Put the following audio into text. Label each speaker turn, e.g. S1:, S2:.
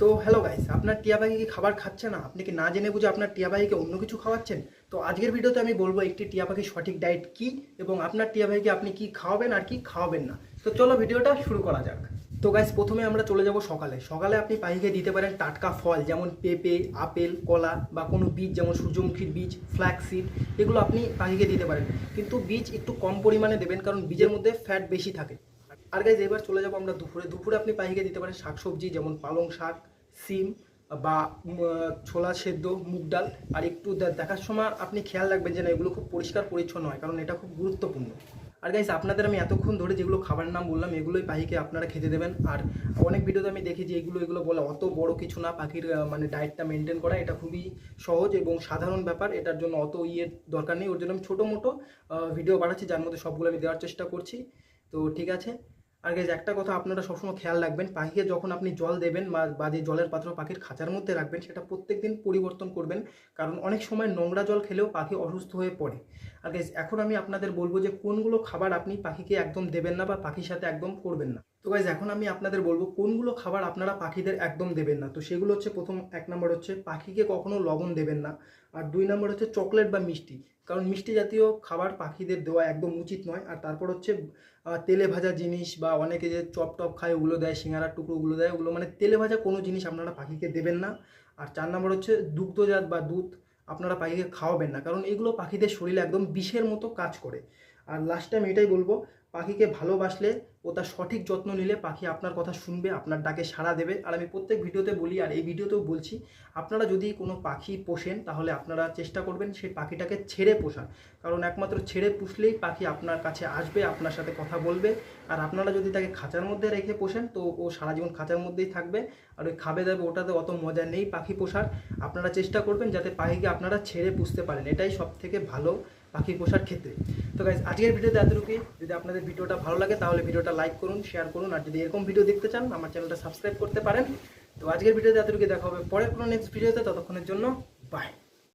S1: তো hello guys আপনার টিয়া পাখি কি খাবার খাচ্ছে না? আপনি কি না জেনে বুঝে আপনার টিয়া পাখিকে অন্য কিছু খাওয়াচ্ছেন? তো আজকের ভিডিওতে আমি বলব একটি টিয়া পাখির সঠিক ডায়েট কি এবং আপনার টিয়া পাখিকে আপনি কি খাওয়াবেন আর কি খাওয়াবেন না। তো চলো ভিডিওটা শুরু করা যাক। তো গাইস প্রথমে আমরা চলে যাব সকালে। সকালে আপনি পাখিকে দিতে পারেন টাটকা ফল, যেমন পেঁপে, আপেল, কলা বা কোনো বীজ, যেমন সূর্যমুখীর বীজ ফ্ল্যাক্সিড এগুলো আপনি পাখিকে দিতে পারেন। কিন্তু বীজ একটু কম পরিমাণে দেবেন কারণ বীজের মধ্যে ফ্যাট বেশি থাকে। আর গাইজ এবার চলে যাব আমরা দুপুরে। দুপুরে আপনি পাখিকে দিতে পারেন শাকসবজি, যেমন পালং শাক, সিম বা ছোলা সেদ্ধ, মুগ ডাল। আর একটু দেখার সময় আপনি খেয়াল রাখবেন যে না এগুলো খুব পরিষ্কার পরিচ্ছন্ন হয়, কারণ এটা খুব গুরুত্বপূর্ণ। আর গাইজ আপনাদের আমি এতক্ষণ ধরে যেগুলো খাবার নাম বললাম, এগুলোই পাখিকে আপনারা খেতে দেবেন। আর অনেক ভিডিওতে আমি দেখি যে এগুলো এগুলো বলে অত বড় কিছু না, পাখির মানে ডায়েটটা মেনটেন করা, এটা খুবই সহজ এবং সাধারণ ব্যাপার, এটার জন্য অত ইয়ের দরকার নেই। ওর জন্য আমি ছোটো মোটো ভিডিও বানাচ্ছি, যার মধ্যে সবগুলো আমি দেওয়ার চেষ্টা করছি। তো ঠিক আছে? আর গাইজ একটা কথা আপনারা সবসময় খেয়াল রাখবেন, পাখিকে যখন আপনি জল দেবেন বা- যে জলের পাত্র পাখির খাঁচার মধ্যে রাখবেন, সেটা প্রত্যেক দিন পরিবর্তন করবেন। কারণ অনেক সময় নোংরা জল খেলেও পাখি অসুস্থ হয়ে পড়ে। আর গাইজ এখন আমি আপনাদের বলব যে কোনগুলো খাবার আপনি পাখিকে একদম দেবেন না বা পাখির সাথে একদম করবেন না। তো গাইজ এখন আমি আপনাদের বলব কোনগুলো খাবার আপনারা পাখিদের একদম দেবেন না। তো সেগুলো হচ্ছে প্রথম এক নম্বর হচ্ছে পাখিকে কখনো লবণ দেবেন না। আর দুই নম্বর হচ্ছে চকলেট বা মিষ্টি। কারণ মিষ্টি জাতীয় খাবার পাখিদের দেওয়া একদম উচিত নয়। আর তারপর হচ্ছে তেলে ভাজা জিনিস বা অনেকে যে চপ টপ খায় ওগুলো দেয়, সিঙ্গারার টুকরোগুলো দেয়, ওগুলো মানে তেলে ভাজা কোনো জিনিস আপনারা পাখিকে দেবেন না। আর চার নম্বর হচ্ছে দুগ্ধজাত বা দুধ আপনারা পাখিকে খাওয়াবেন না। কারণ এগুলো পাখিদের শরীরে একদম বিষের মতো কাজ করে। আর লাস্টে আমি এটাই বলব, পাখিকে ভালোবাসলে ও তার সঠিক যত্ন নিলে পাখি আপনার কথা শুনবে, আপনার ডাকে সাড়া দেবে। আর আমি প্রত্যেক ভিডিওতে বলি, আর এই ভিডিওতেও বলছি, আপনারা যদি কোনো পাখি পোষেন, তাহলে আপনারা চেষ্টা করবেন সেই পাখিটাকে ছেড়ে পোষার। কারণ একমাত্র ছেড়ে পুষলেই পাখি আপনার কাছে আসবে, আপনার সাথে কথা বলবে। আর আপনারা যদি তাকে খাঁচার মধ্যে রেখে পোষেন, তো ও সারা জীবন খাঁচার মধ্যেই থাকবে। আর ওই খাবে দাবে, ওটাতে অত মজা নেই পাখি পোষার। আপনারা চেষ্টা করবেন যাতে পাখিকে আপনারা ছেড়ে পুষতে পারেন। এটাই সব থেকে ভালো পাখি পোষার ক্ষেত্রে। তো গাইজ আজকের ভিডিওতে এতটুকুই। যদি আপনাদের ভিডিওটা ভালো লাগে, তাহলে ভিডিওটা লাইক করুন শেয়ার করুন, আর যদি এরকম ভিডিও দেখতে চান, আমার চ্যানেলটা সাবস্ক্রাইব করতে পারেন। তো আজকের ভিডিওতে এতটুকুই। দেখা হবে পরে কোনো নেক্সট ভিডিওতে ততক্ষণের জন্য বাই